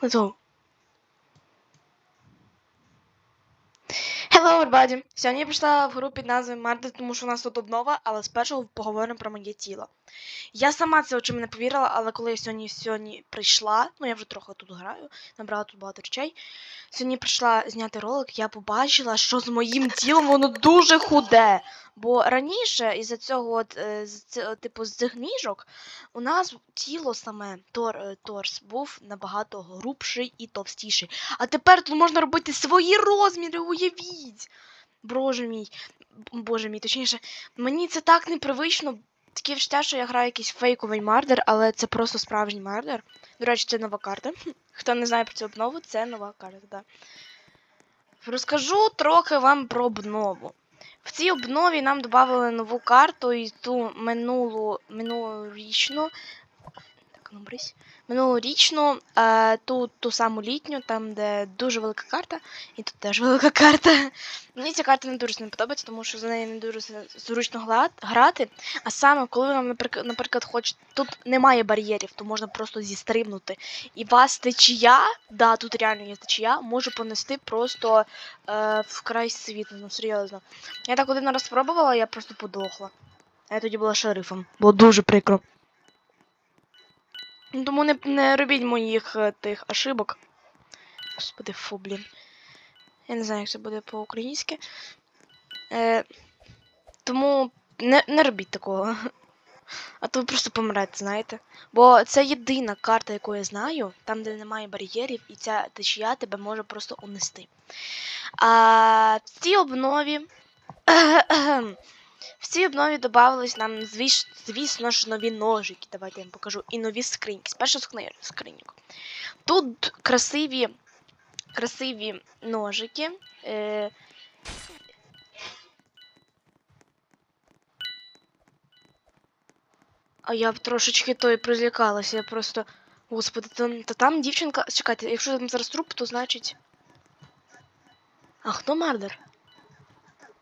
那种。Hello! Сьогодні я прийшла в гру під назвою Марди, тому що у нас тут обнова, але спершу поговоримо про моє тіло. Я сама це очима не повірила, але коли я сьогодні, сьогодні прийшла, ну я вже трохи тут граю, набрала тут багато речей. Сьогодні прийшла зняти ролик, я побачила, що з моїм тілом воно дуже худе. Бо раніше, із-за цього, от, е, типу, з цих ніжок, у нас тіло саме тор, е, торс був набагато грубший і товстіший. А тепер тут можна робити свої розміри, уявіть. Боже мій, боже мій, точніше, мені це так непривично. Таке відчуття, що я граю якийсь фейковий мардер, але це просто справжній мардер. До речі, це нова карта. Хто не знає про цю обнову, це нова карта, так. Розкажу трохи вам про обнову. В цій обнові нам додали нову карту і ту минулу минулорічну. Ну. Минулорічну, е, ту, ту саму літню, там, де дуже велика карта, і тут теж велика карта. Мені ця карта не дуже сильно подобається, тому що за нею не дуже зручно грати. А саме, коли вам, наприклад, хочете. Тут немає бар'єрів, то можна просто зістрибнути. І вас течія, да, тут реально є течія, може понести просто е, в край світу, ну серйозно. Я так один раз спробувала, я просто подохла. А я тоді була шерифом. Було дуже прикро. Тому не, не робіть моїх е, тих ошибок. Господи, фу, блін. Я не знаю, як це буде по-українськи. Е, тому не, не робіть такого. А то ви просто помрете, знаєте. Бо це єдина карта, яку я знаю, там, де немає бар'єрів, і ця течія тебе може просто унести. А в цій обнові. Цій обнові додавались нам, звісно ж, нові ножики. Давайте я вам покажу. І нові скриньки. Спершу скриньок. Тут красиві, красиві ножики. Е, а я б трошечки тої призлякалася. Я просто. Господи, там, та там дівчинка. Чекайте, якщо там зараз труп, то значить. А хто мардер?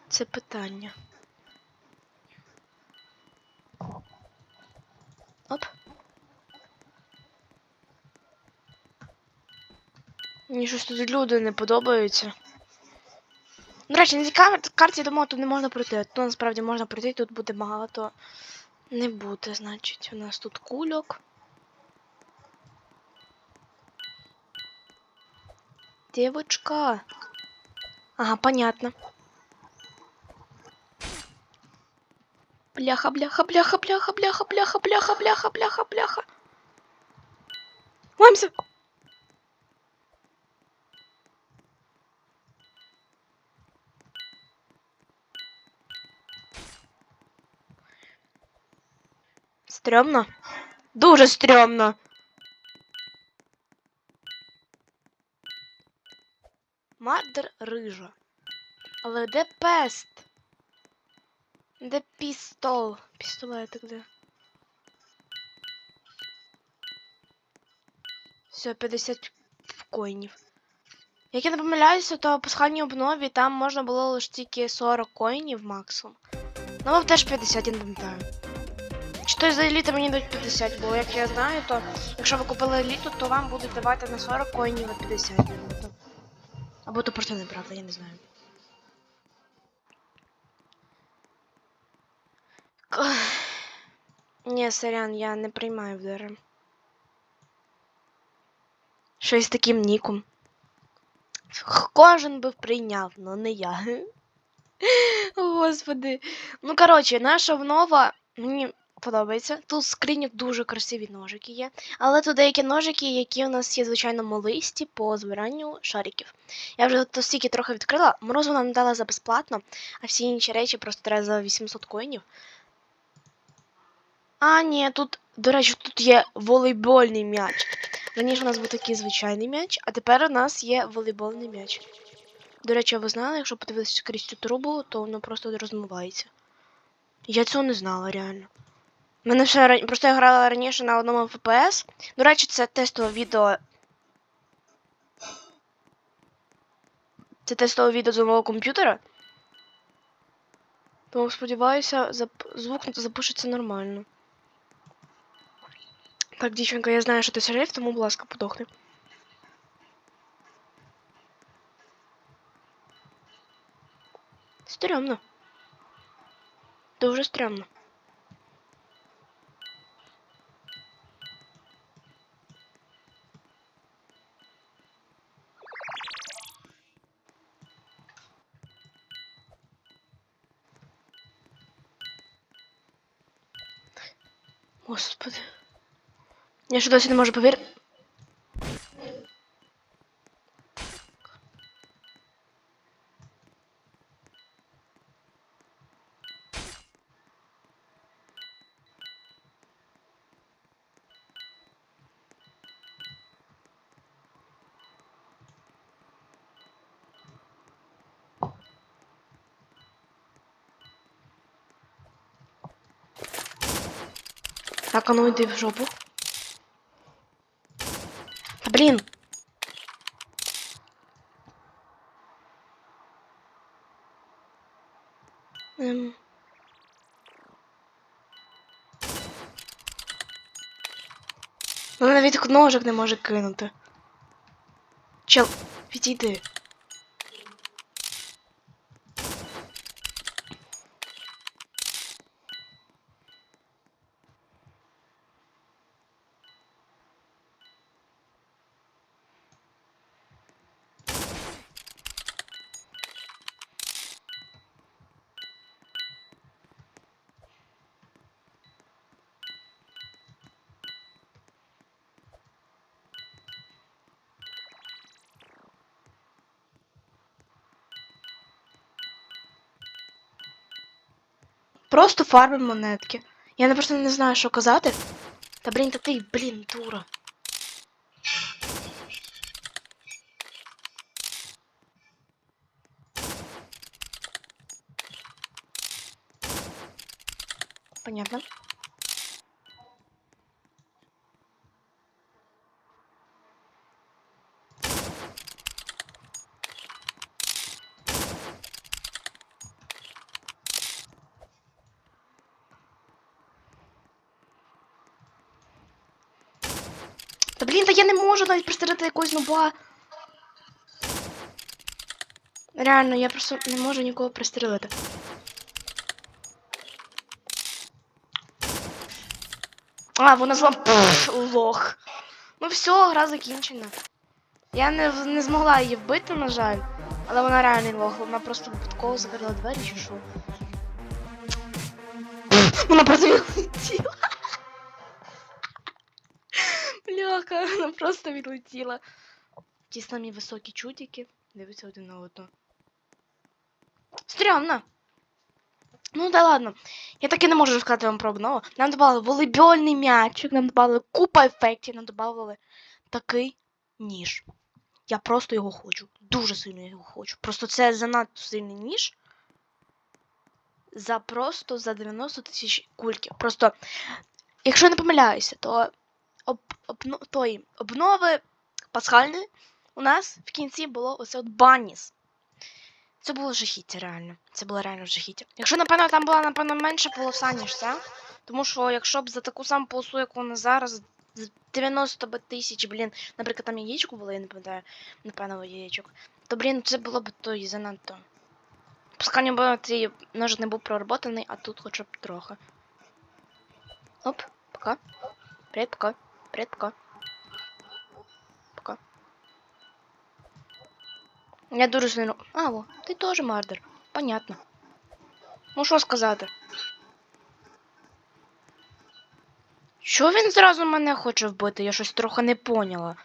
Це питання. Оп. Мені щось тут люди не подобаються. До речі, на цій карті, я думаю, тут не можна пройти. Тут насправді можна пройти, тут буде багато. Не буде, значить. У нас тут кульок. Девочка. Ага, понятно. Бляха, бляха, бляха, бляха, бляха, бляха, бляха, бляха, бляха, бляха. Лаймся! Стрёмно? Дуже стрёмно. Мардер рижа. Але де пест? Де пістол? Пістолетик де? Все, 50 коїнів. Як я не помиляюся, то по схальній обнові там можна було лише тільки 40 коїнів максимум. Ну, вам теж 50, я не. Чи то за еліта мені дають 50, бо як я знаю, то якщо ви купили еліту, то вам будуть давати не 40 коїнів, а 50 еліту. Або то просто неправда, я не знаю. Ні, сорян, я не приймаю в ДРМ. Щось таким ніком. Кожен би прийняв, але не я. Господи. Ну, коротше, наша обнова мені подобається. Тут скриньок дуже красиві ножики є. Але тут деякі ножики, які у нас є, звичайно, молисті по збиранню шариків. Я вже то стільки трохи відкрила. Морозу нам дала за безплатно, а всі інші речі просто треба за 800 коїнів. А, ні, тут, до речі, тут є волейбольний м'яч. Раніше у нас був такий звичайний м'яч, а тепер у нас є волейбольний м'яч. До речі, ви знали, якщо подивитися крізь цю трубу, то воно просто розмивається. Я цього не знала, реально. Мене ще просто я грала раніше на одному FPS. До речі, це тестове відео. Це тестове відео з мого комп'ютера. Тому сподіваюся, зап... звук запишеться нормально. Так, девчонка, я знаю, что ты шериф, тому, будь ласка, подохни. Стрьомно. Дуже стрьомно. Господи. Я ще досі не можу повірити. Так, а ну йди в жопу. Та блін. Ем. Вона навіть ножик не може кинути. Чел, відійди. Просто фармим монетки. Я не просто не знаю, що казати. Та блін, та ти, блін, дура. Понятно. Блін, та я не можу навіть пристрелити якогось нуба. Реально, я просто не можу нікого пристрелити. А, вона зла Пф, лох. Ну все, гра закінчена. Я не, не змогла її вбити, на жаль. Але вона реальний лох, вона просто випадково закрила двері чи що. Вона просто відлетіла. Бляха, вона просто відлетіла. Ті самі високі чудики дивляться один на одного. Стрьомно. Ну да ладно. Я таки не можу розказати вам про обнову. Нам додали волейбольний м'ячик, нам додали купа ефектів, нам додали такий ніж. Я просто його хочу. Дуже сильно його хочу. Просто це занадто сильний ніж. За просто за 90 тисяч кульки. Просто, якщо я не помиляюся, то об, обно, тої обнови пасхальної у нас в кінці було оце от баніс. Це було жахіття, реально. Це було реально жахіття. Якщо, напевно, там була, напевно, менша полоса, ніж ця. Тому що якщо б за таку саму полосу, як вона зараз, з 90 би тисяч, блін, наприклад, там яєчко було, я не пам'ятаю, напевно, яєчок, то, блін, це було б то і занадто. Пускай би цей ножик не був проработаний, а тут хоча б трохи. Оп, пока. Привіт, пока. Привіт, пока. Пока. Я дуже сильно. А, о, ти теж мардер. Понятно. Ну що сказати? Що він зразу мене хоче вбити? Я щось трохи не поняла.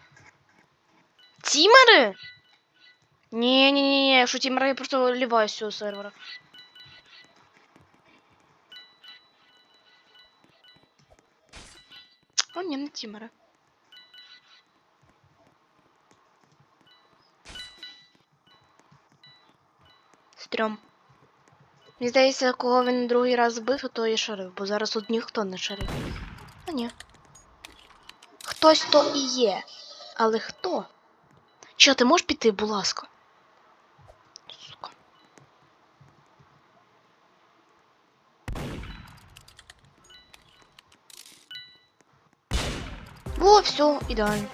Тімери? ні ні ні якщо тімери, я просто ліваю з сервера. О, ні, не тімери. Стрьом. Мені здається, кого він другий раз збив, то і шериф, бо зараз тут ніхто не шериф. А ні. Хтось то і є. Але хто? Що, ти можеш піти, будь ласка? О, все, ідеально.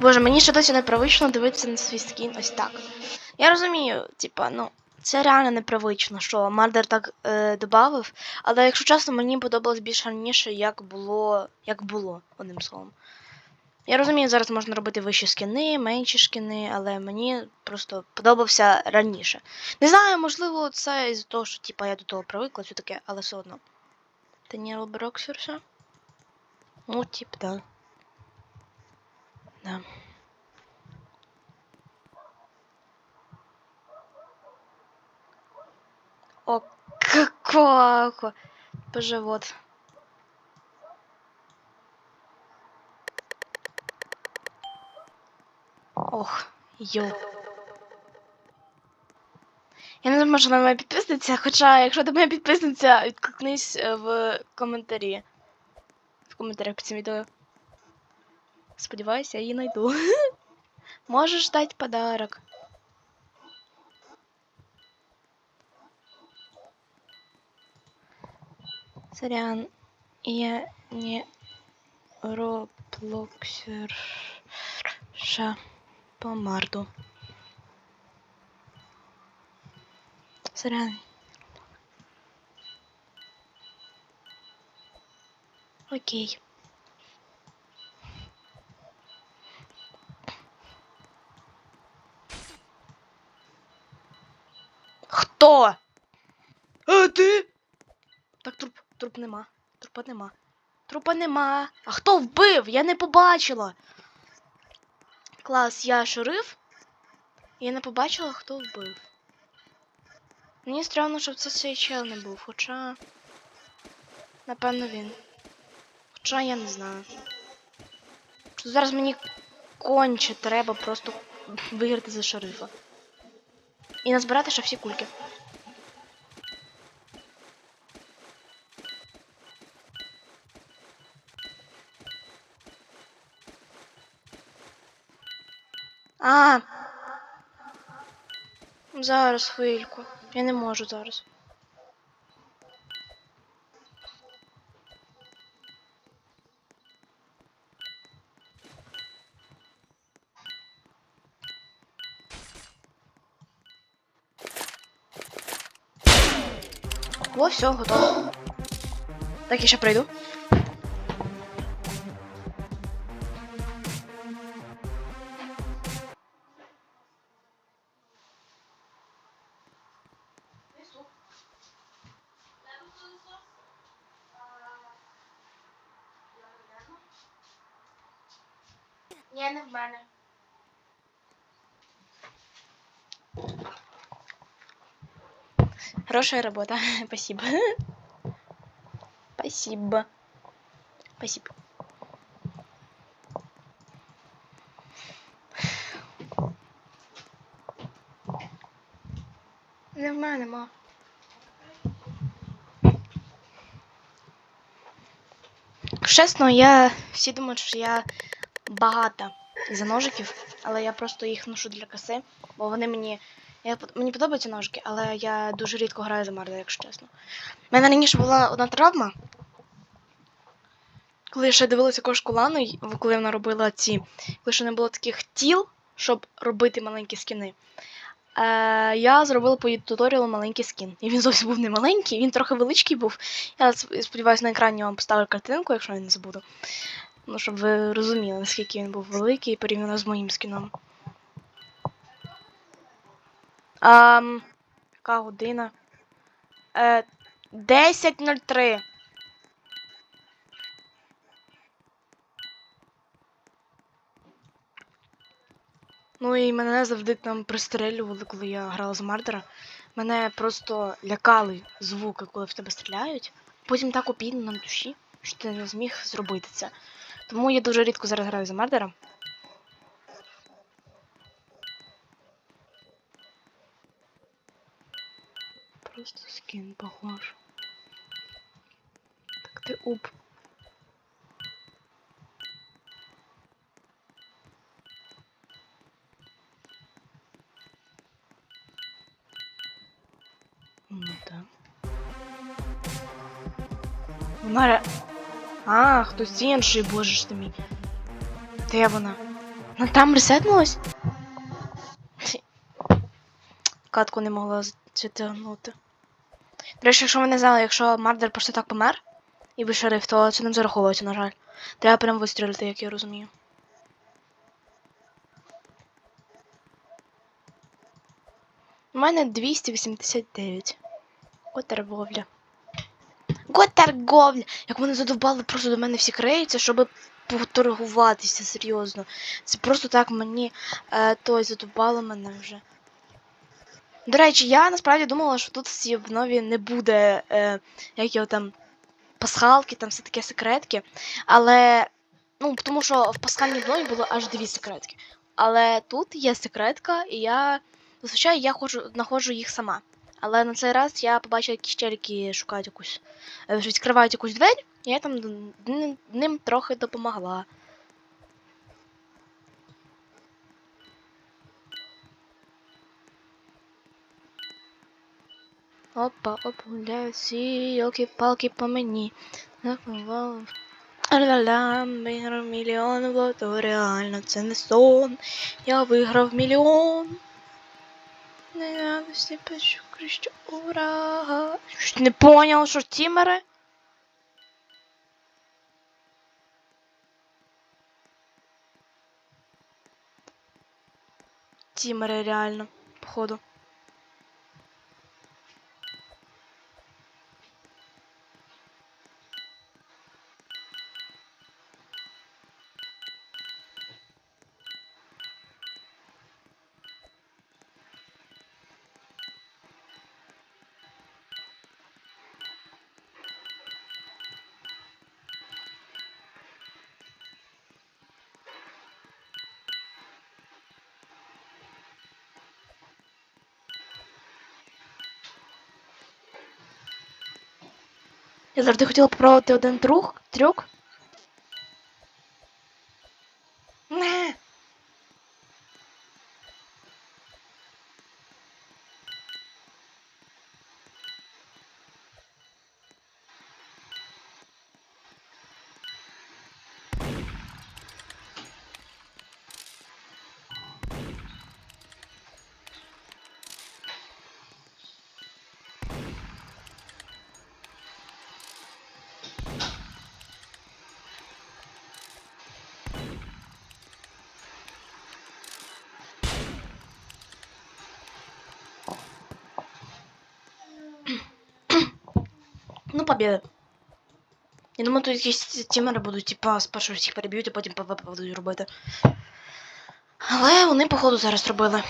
Боже, мені ще досі непривично дивитися на свій скін ось так. Я розумію, типа, ну, це реально непривично, що Мардер так е, додав, але якщо чесно, мені подобалось більш раніше, як було, як було, одним словом. Я розумію, зараз можна робити вищі скини, менші скини, але мені просто подобався раніше. Не знаю, можливо, це із-за того, що типа, я до того привикла, все таке, але все одно. Даніел Броксерса? Ну, тип, да. Да. О, какого! Боже, вот. Ох, йо. Я не знаю, що на мене підписниця, хоча, якщо ти моя підписниця, відкликнись е, в коментарі. В коментарях під цим відео. Сподіваюся, я її знайду. Можеш дати подарок. Сорян, я не роблоксерша по марду. Сорян. Окей. Хто? А ти? Так труп, труп нема. Трупа нема. Трупа нема. А хто вбив? Я не побачила. Клас, я шериф. Я не побачила, хто вбив. Мені странно, щоб це цей чел не був, хоча. Напевно він. Хоча я не знаю. Що зараз мені конче треба просто виграти за шерифа. І назбирати ще всі кульки. А. Зараз хвильку. Я не можу зараз. О, все, готово. Так, я ще пройду. Ні, не в мене. Хорошая работа. Спасибо. Спасибо. Спасибо. Мене, ма. Чесно, я всі думають, що я багата за ножиків, але я просто їх ношу для каси, бо вони мені. Я, мені подобаються ножики, але я дуже рідко граю за Марда, якщо чесно. У мене раніше була одна травма. Коли я ще дивилася кошку Лану, коли вона робила ці. Коли ще не було таких тіл, щоб робити маленькі скіни. Е, я зробила по туторіалу маленький скін. І він зовсім був не маленький, він трохи величкий був. Я сподіваюся, на екрані вам поставлю картинку, якщо я не забуду. Ну, щоб ви розуміли, наскільки він був великий порівняно з моїм скіном. Ам, яка година? Е, 10.03. Ну і мене завжди там пристрелювали, коли я грала з Мардера. Мене просто лякали звуки, коли в тебе стріляють. Потім так обідно на душі, що ти не зміг зробити це. Тому я дуже рідко зараз граю за Мардера. Просто скин похож. Так ти уп. Ну так. Вона. А, хтось інший, боже ж ти мій. Де вона? Ну там ресетнулось? Катку не могла затягнути. До речі, якщо ви не знали, якщо Мардер просто так помер і ви то це не зараховується, на жаль. Треба прям вистрілити, як я розумію. У мене 289. От торговля. Торговля! Як вони задовбали просто до мене всі криються, щоб поторгуватися серйозно. Це просто так мені е, той задовбало мене вже. До речі, я насправді думала, що тут в цій обнові не буде е, як його там пасхалки, там все таке секретки. Але. Ну, тому що в пасхальній обнові було аж дві секретки. Але тут є секретка, і я. Зазвичай я ходжу, знаходжу їх сама. Але на цей раз я побачила якісь челіки шукають якусь. е, відкривають якусь двері, і я там ним, трохи допомогла. Опа, оп, гуляють всі йолки-палки по мені. Ля-ля, виграв мільйон, бо то реально це не сон. Я виграв мільйон. Не радості пишу крищу ура. Не поняв, що тімери? Тімери реально, походу. Я завжди хотіла попробувати один трюк. трюк. Не. Ну, победа. Я думаю, тут якісь тімери будуть, типа, спершу всіх переб'ють, а потім ПВП будуть робити. Але вони, походу, зараз робили.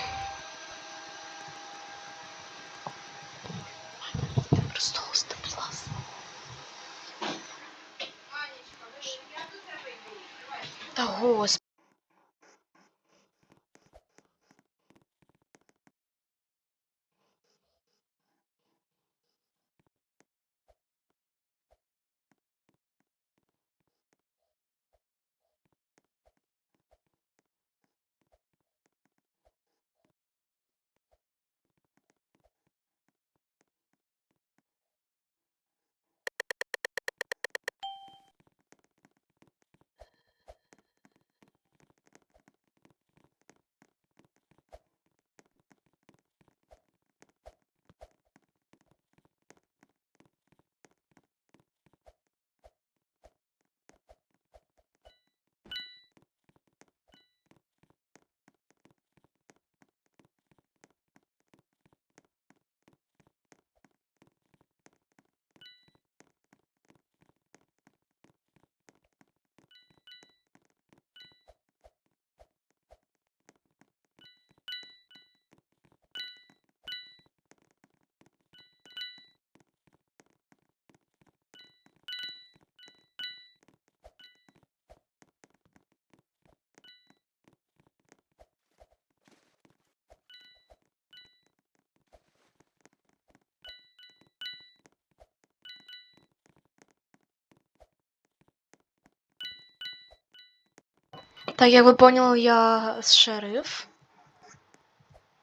Так, як ви поняли, я шериф.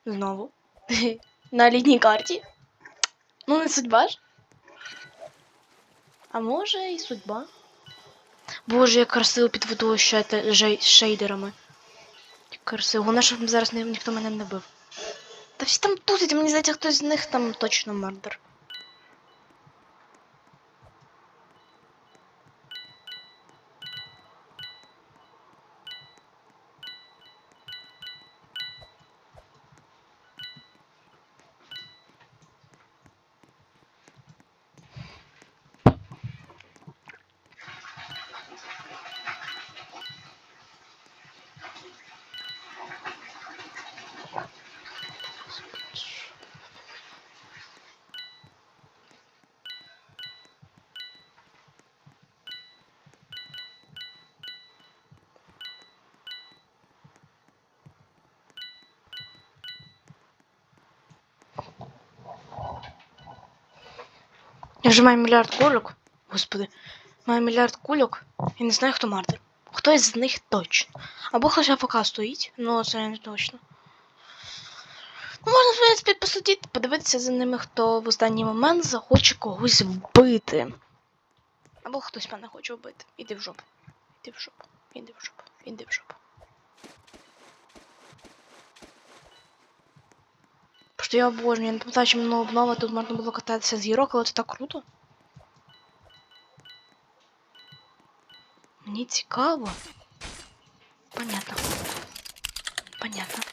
Знову. На літній карті. Ну, не судьба ж. А може і судьба. Боже, як красиво під водою шейдерами. Красиво. Головне, щоб зараз ні- ніхто мене не бив. Та всі там тусять, мені здається, хтось з них там точно мардер. Я вже маю мільярд кульок. Господи, маю мільярд кульок і не знаю, хто мардер. Хтось з них точно. Або хтось АФК стоїть, ну це не точно. Ну, можна, в принципі, посидіти, подивитися за ними, хто в останній момент захоче когось вбити. Або хтось мене хоче вбити. Іди в жопу. Іди в жопу. Іди в жопу. Іди в жопу. Просто я обожнюю, я не пам'ятаю, що минула обнова, тут можна було кататися з гірок, але це так круто. Мені цікаво. Понятно. Понятно.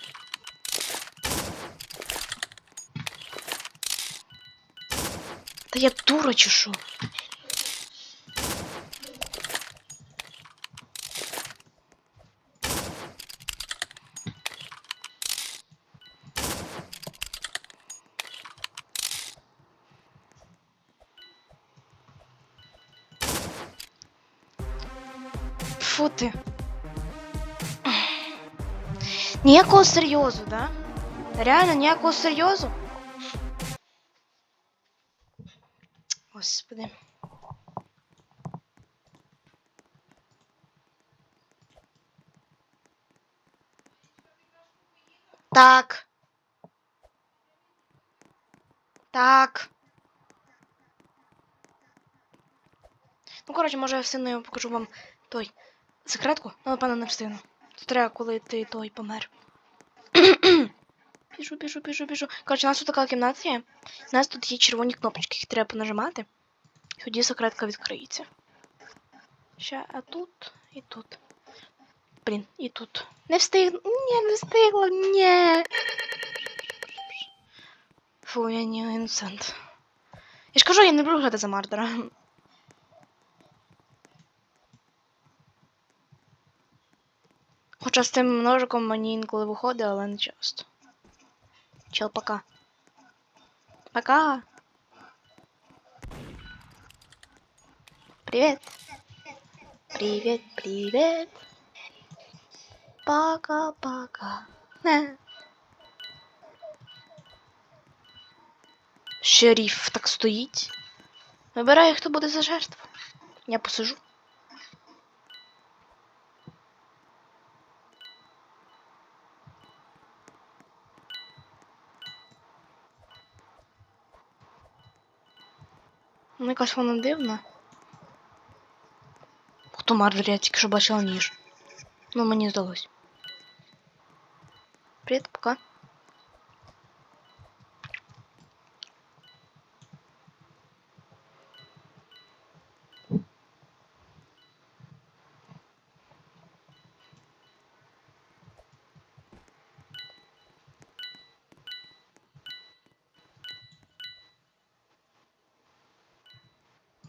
Та я дура чи Фу ти. Ніякого серйозу, да? Реально ніякого серйозу? Господи. Так. Так. Ну, коротше, може я встигну покажу вам той секретку, ну, напевно, не встигну. Тут треба, коли ти той помер. біжу, біжу, біжу, біжу. Коротше, у нас тут така кімната є. У нас тут є червоні кнопочки, їх треба понажимати. І тоді секретка відкриється. Ще, а тут і тут. Блін, і тут. Не встиг. Ні, не встигла, ні. Фу, я не інцент. Я ж кажу, я не буду грати за Мардера. Хоча з цим ножиком мені інколи виходить, але не часто. Чел, пока. Пока. Привет. Привет, привет. Пока-пока. Не. Шериф так стоїть. Вибирає, хто буде за жертву. Я посижу. Ну, якась вона дивна. Хто Марджорі, я тільки що бачила ніж. Ну, мені здалось. Привіт, пока.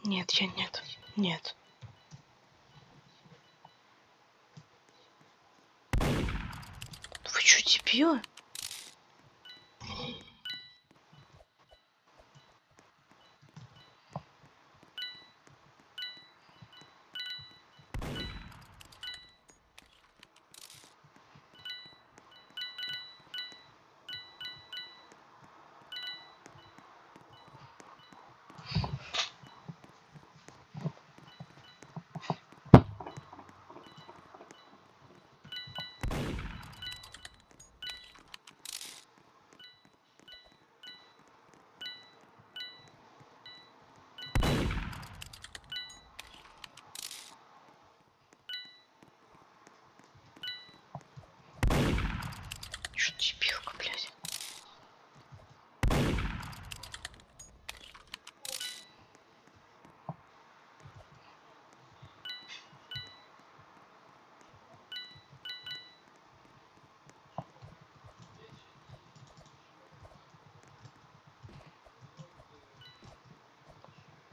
Нет, я нет. Нет. Вы что, дебилы?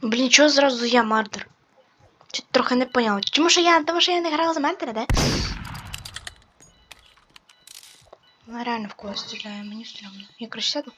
Блін, чого зразу я мардер? Чи трохи не поняла. Чому що я. Тому що я не грала за мардера, да? Вона реально в когось стріляє, мені стрімно. Я краще сяду.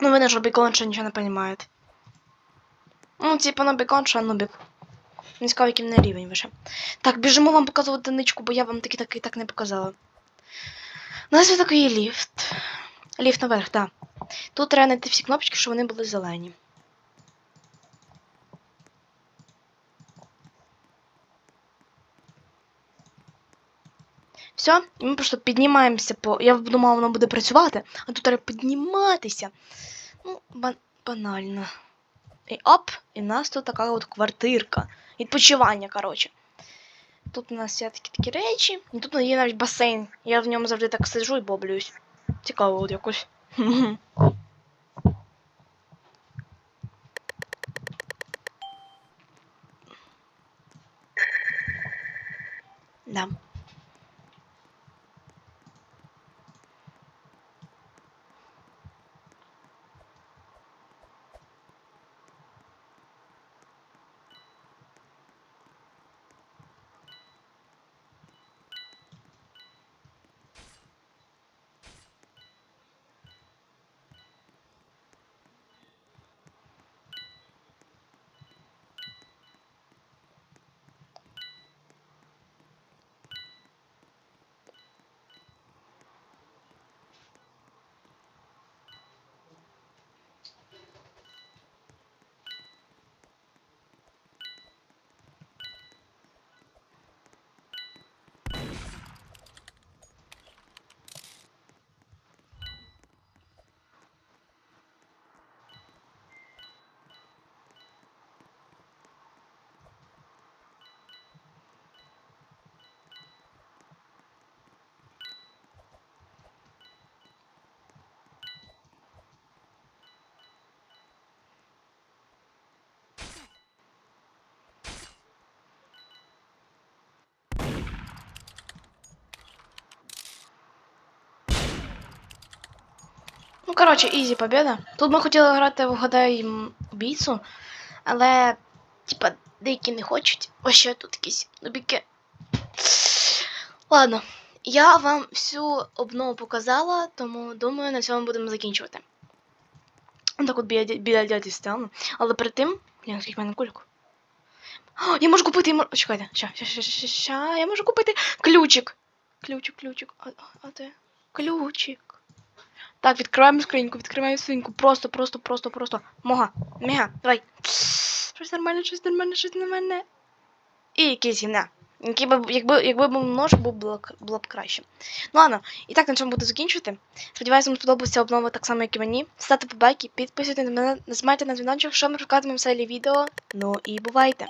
Ну, видно, що беконша нічого не понимает. Ну, типа на беконша, нубік. Не цікаво, який в неї рівень вище. Так, біжимо вам показувати ничку, бо я вам таки так і так не показала. У нас є такий ліфт. Ліфт наверх, так. Тут треба знайти всі кнопочки, щоб вони були зелені. Все, і ми просто піднімаємося по. Я думала, воно буде працювати, а тут треба підніматися. Ну, бан банально. І оп, і в нас тут така от квартирка. Відпочивання, коротше. Тут у нас є такі такі речі. І тут є навіть басейн. Я в ньому завжди так сиджу і боблююсь. Цікаво от якось. Да. Ну, коротше, ізі побіда. Тут ми хотіли грати в гадай м, убійцу, але, типа, деякі не хочуть. Ось ще тут якісь нубіки. Ладно, я вам всю обнову показала, тому думаю, на цьому будемо закінчувати. Так от біля, дяді стану. Але перед тим. Блін, в мене кульок. О, я можу купити. Я можу... Чекайте, ща, ща, ща, ща, ща, я можу купити ключик. Ключик, ключик. А, а де? Ключик. Так, відкриваємо скриньку, відкриваємо скриньку. Просто, просто, просто, просто. Мога. Мега, давай. Щось нормальне, щось нормальне, щось нормальне. І якийсь гімна. Який би, якби, якби був нож, було, було б краще. Ну ладно, і так на чому буду закінчувати. Сподіваюся, вам сподобався обнова так само, як і мені. Ставте побайки, підписуйтесь на мене, нажимайте на дзвіночок, що ми шукатимемо в селі відео. Ну і бувайте!